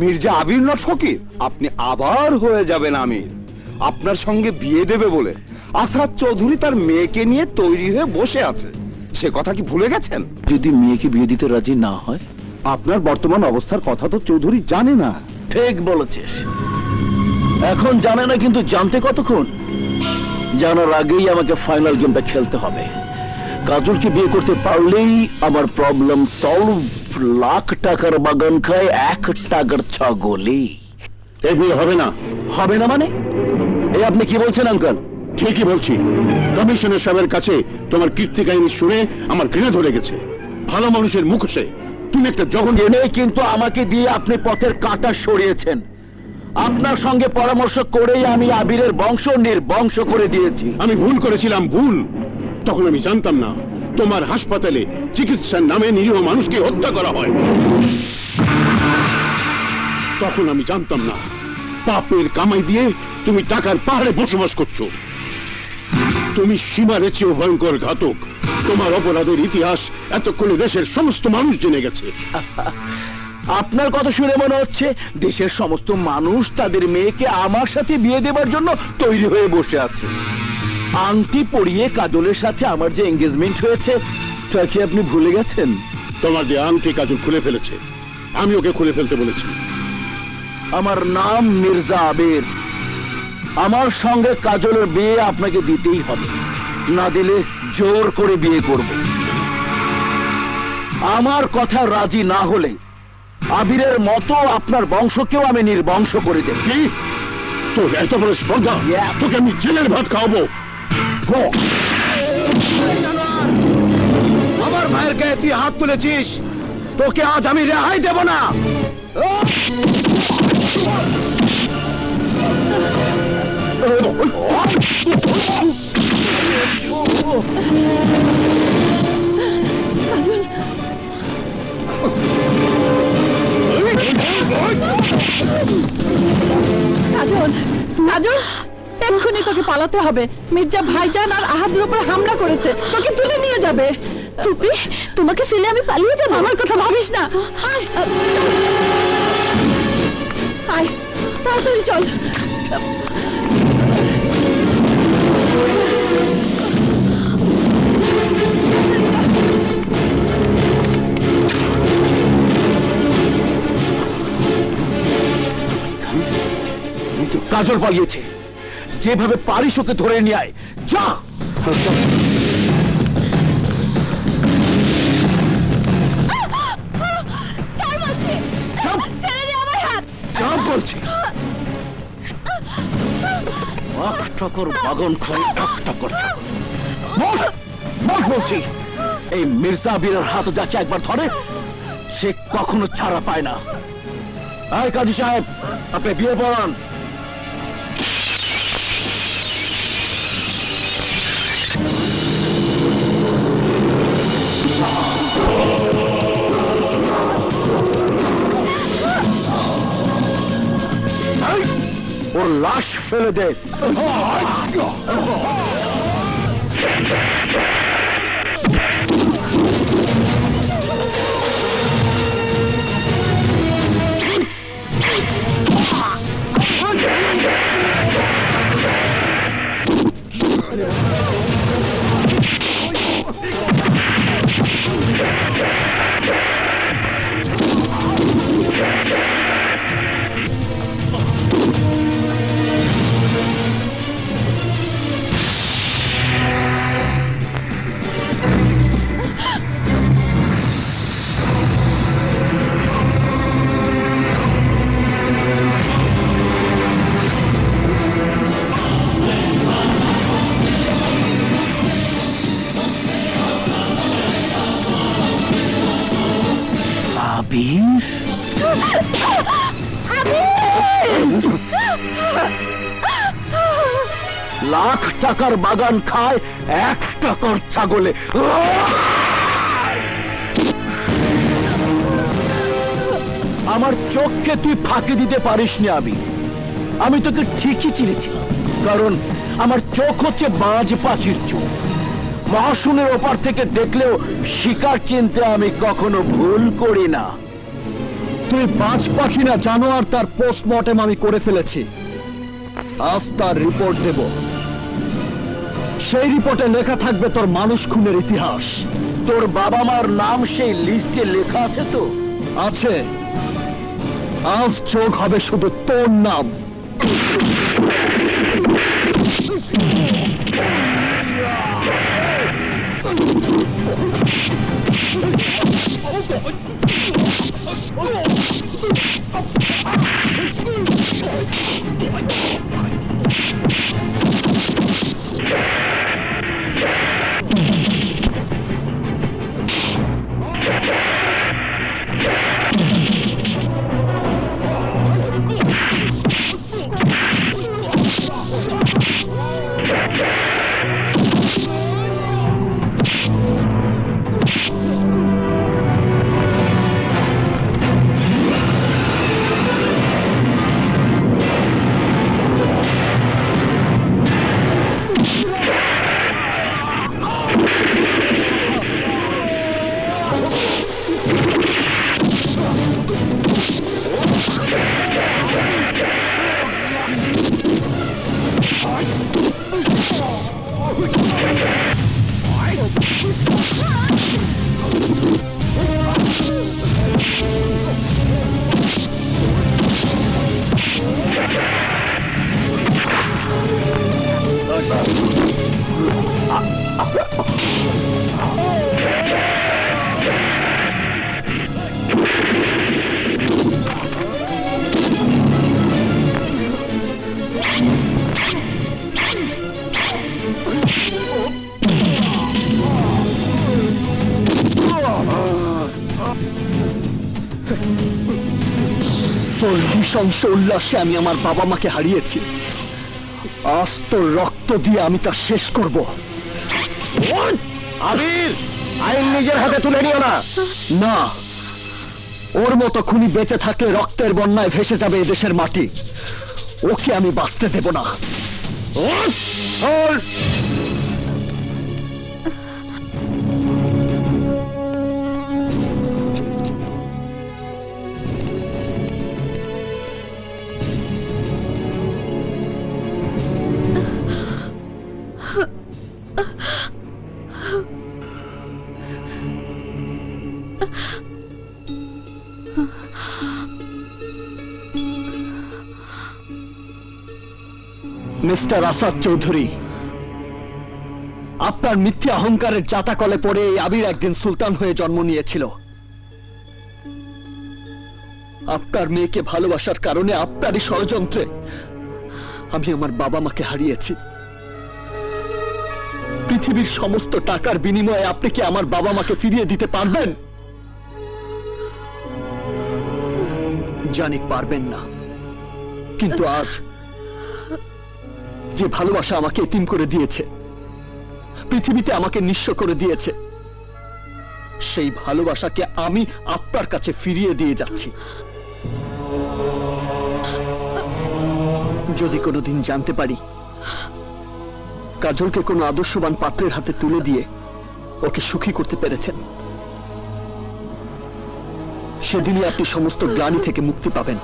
মির্জা আবির not ফকির? আপনি আবার হয়ে যাবেন আমির। আপনার সঙ্গে বিয়ে দেবে বলে আসাদ চৌধুরী তার মেয়েকে নিয়ে তৈরি হয়ে বসে আছে। সে কথা কি ভুলে গেছেন? যদি মেয়েকে বিয়ে দিতে রাজি না হয়? আপনার বর্তমান অবস্থার কথা তো চৌধুরী জানে না। ঠিক বলেছিস। এখন জানে না কিন্তু জানতে কতক্ষণ? জানার আগেই আমাকে ফাইনাল গেমটা খেলতে হবে। কাজলকে বিয়ে করতে পারলেই আমার প্রবলেম সলভ লাখ টাকার বাগান খায় এক টাকার ছাগলে এ বিয়ে হবে না। হবে না মানে? এই আপনি কি বলছেন আঙ্কাল? ঠিকই বলছি। কমিশনার সাহেবের কাছে তোমার কীর্তি কাহিনী শুনে আমার ঘৃণা ধরে গেছে। ভালো মানুষের মুখোশে তুমি একটা জঘন্য এনে কিন্তু আমাকে দিয়ে আপনি পথের কাঁটা সরিয়েছেন। আপনার সঙ্গে পরামর্শ করেই আমি আবিরের বংশ নির্বংশ করে দিয়েছি। আমি ভুল করেছিলাম ভুল। তখন আমি জানতাম না। তোমার হাসপাতালে চিকিৎসার নামে নিরীহ মানুষকে হত্যা করা হয়। তখন আমি জানতাম না, পাপের কামাই দিয়ে তুমি টাকার পাহাড়ে বসবাস করছ। তুমি সীমারে চেয়েও ভয়ঙ্কর ঘাতক। তোমার অপরাধের ইতিহাস এতক্ষণে দেশের সমস্ত মানুষ জেনে গেছে। আপনার কথা শুনে মনে হচ্ছে দেশের সমস্ত মানুষ তাদের মেয়েকে আমার সাথে বিয়ে দেবার জন্য তৈরি হয়ে বসে আছে। আংটি পরিয়ে কাজলের সাথে আমার যে এঙ্গেজমেন্ট হয়েছে তা কি আপনি ভুলে গেছেন? তোমার যে আংটি কাজল খুলে ফেলেছে আমি ওকে খুলে ফেলতে বলেছি। আমার নাম মির্জা আবির। আমার সঙ্গে কাজলের বিয়ে আপনাকে দিতেই হবে। না দিলে জোর করে বিয়ে করব। আমার কথা রাজি না হলে আবিরের মতো আপনার বংশকেও আমি নির্বংশ করে দেব। কি? তোর এত বড় স্পর্ধা? তোকে আমি জেলের ভাত খাওয়াবো! আমার ভাইয়ের গায়ে তুই হাত তুলেছিস তোকে আজ আমি রেহাই দেব না। কাজল কাজল। এক্ষুনি তোকে পালাতে হবে। মির্জা ভাইজান আর আহাদের উপর হামলা করেছে। তোকে তুলে নিয়ে যাবে। টুপি, তোমাকে ফেলে আমি পালিয়ে যাব। আমার কথা ভাবিস না। তাড়াতাড়ি চল। কাজল পালিয়েছে। যেভাবে পারিস ওকে ধরে নিয়ে আয়। যা। বলছি। চুপ! এক বাগান এক এই মির্জা বীরের হাত যাচ্ছে একবার ধরে সে কখনো ছাড়া পায় না। আয় কাজী সাহেব আপনি বিয়ে পড়ান। ওর লাশ ফেলে দে লাখ টাকার বাগান খায় এক টাকার ছাগলে। আমার চোখকে তুই ফাঁকি দিতে পারিসনি আমি আমি তোকে ঠিকই চিনেছিলাম কারণ আমার চোখ হচ্ছে বাজ পাখির চোখ। মহাশুনের ওপার থেকে দেখলেও শিকার চিনতে আমি কখনো ভুল করি না। তুই পাঁচ পাখি না জানো আর তার পোস্টমর্টেম আমি করে ফেলেছি। আজ তার রিপোর্ট দেব। সেই রিপোর্টে লেখা থাকবে তোর মানুষ খুনের ইতিহাস। তোর বাবা মার নাম সেই লিস্টে লেখা আছে তো? আছে। আজ চোখ হবে শুধু তোর নাম। you তোর নৃশংস উল্লাসে আমি আমার বাবা মাকে হারিয়েছি। আজ তোর রক্ত দিয়ে আমি তা শেষ করব। আবির! আইন নিজের হাতে তুলে নিও না। না ওর মতো খুনি বেঁচে থাকলে রক্তের বন্যায় ভেসে যাবে এদেশের মাটি। ওকে আমি বাঁচতে দেব না। মিস্টার আসাদ চৌধুরী। আপনার মিথ্যে অহংকারের জাতাকলে পড়ে এই আবির একদিন সুলতান হয়ে জন্ম নিয়েছিল। আপনার মেয়েকে ভালোবাসার কারণে আপনারই ষড়যন্ত্রে আমি আমার বাবা মাকে হারিয়েছি। পৃথিবীর সমস্ত টাকার বিনিময়ে আপনি কি আমার বাবা মাকে ফিরিয়ে দিতে পারবেন? জানি পারবেন না। কিন্তু আজ যে ভালোবাসা আমাকে এতিম করে দিয়েছে, পৃথিবীতে আমাকে নিঃস্ব করে দিয়েছে, সেই ভালোবাসাকে আমি আপনার কাছে ফিরিয়ে দিয়ে যাচ্ছি। যদি কোনোদিন জানতে পারি, কাজলকে কোনো আদর্শবান পাত্রের হাতে তুলে দিয়ে ওকে সুখী করতে পেরেছেন, সেদিনই আপনি সমস্ত গ্লানি থেকে মুক্তি পাবেন।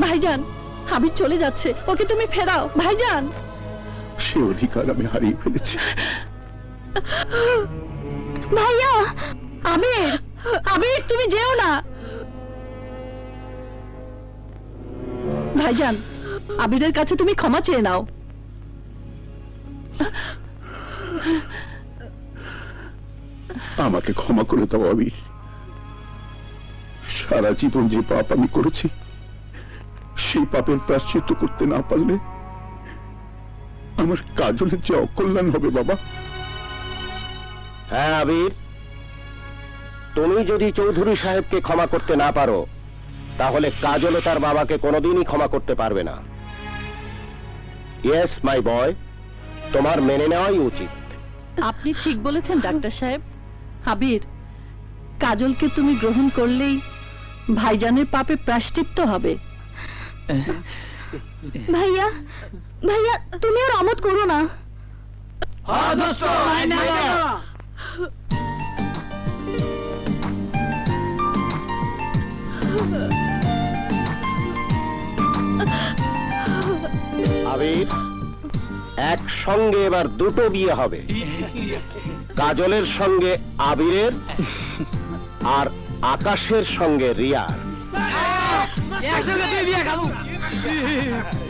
ভাইজান হাবিব চলে যাচ্ছে। ওকে তুমি ফেরাও। ভাইজান! সে অধিকার আমি হারিয়ে ফেলেছি। ভাইয়া! আবির আবির তুমি যেও না! ভাইজান আবিরের কাছে তুমি ক্ষমা চেয়ে নাও। আমাকে ক্ষমা করে দাও আমি সারা জীবন যে পাপ আমি করেছি সেই পাপের প্রাশ্চিত্য করতে না পারলে আমার কাজলের যে অকল্যাণ হবে বাবা। হ্যাঁ আবির। তুমি যদি চৌধুরী সাহেবকে ক্ষমা করতে না পারো তাহলে কাজলও তার বাবাকে কোনোদিনই ক্ষমা করতে পারবে না। ইয়েস মাই বয় তোমার মেনে নেওয়াই উচিত। আপনি ঠিক বলেছেন ডাক্তার সাহেব। হাবির কাজলকে তুমি গ্রহণ করলেই ভাইজানের পাপে প্রাশ্চিত্য হবে। ভাইয়া ভাইয়া তুমি আর অমত করো না। আবির একসঙ্গে এবার দুটো বিয়ে হবে। কাজলের সঙ্গে আবিরের আর আকাশের সঙ্গে রিয়ার। एक्शन का भी खा लूँ